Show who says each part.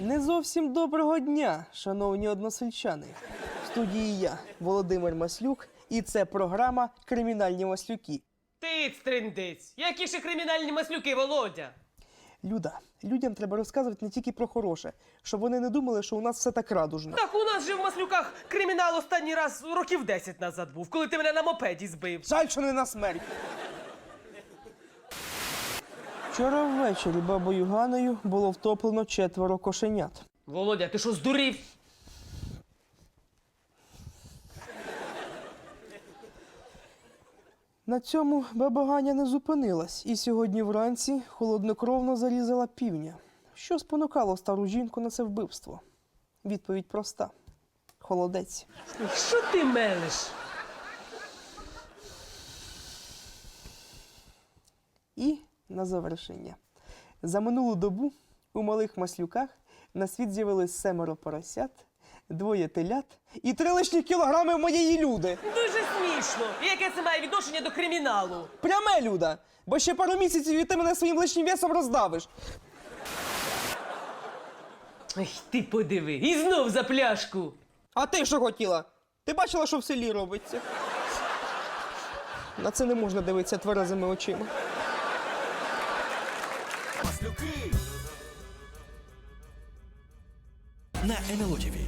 Speaker 1: Не зовсім доброго дня, шановні односельчани. В студії я, Володимир Маслюк, і це програма Кримінальні маслюки.
Speaker 2: Тиць, триндиць. Які ще кримінальні маслюки, Володя?
Speaker 1: Люда, людям треба розказувати не тільки про хороше, щоб вони не думали, що у нас все так радужно.
Speaker 2: Так у нас же в маслюках кримінал останній раз років 10 назад був, коли ти мене на мопеді збив.
Speaker 1: Жаль, що не на смерть. Вчора ввечері бабою Ганою було втоплено четверо кошенят.
Speaker 2: Володя, ти що здурів?
Speaker 1: На цьому баба Ганя не зупинилась і сьогодні вранці холоднокровно зарізала півня. Що спонукало стару жінку на це вбивство? Відповідь проста: холодець.
Speaker 2: Що ти мелиш?
Speaker 1: І на завершення. За минулу добу у малих маслюках на світ з'явилось семеро поросят, двоє телят і три лишні кілограми моєї люди.
Speaker 2: Дуже смішно. І яке це має відношення до криміналу?
Speaker 1: Пряме люда! Бо ще пару місяців і ти мене своїм лишнім весом роздавиш.
Speaker 2: Ой, ти подиви. І знов за пляшку.
Speaker 1: А ти що хотіла? Ти бачила, що в селі робиться? На це не можна дивитися тверезими очима.
Speaker 3: На НЛО ТВ.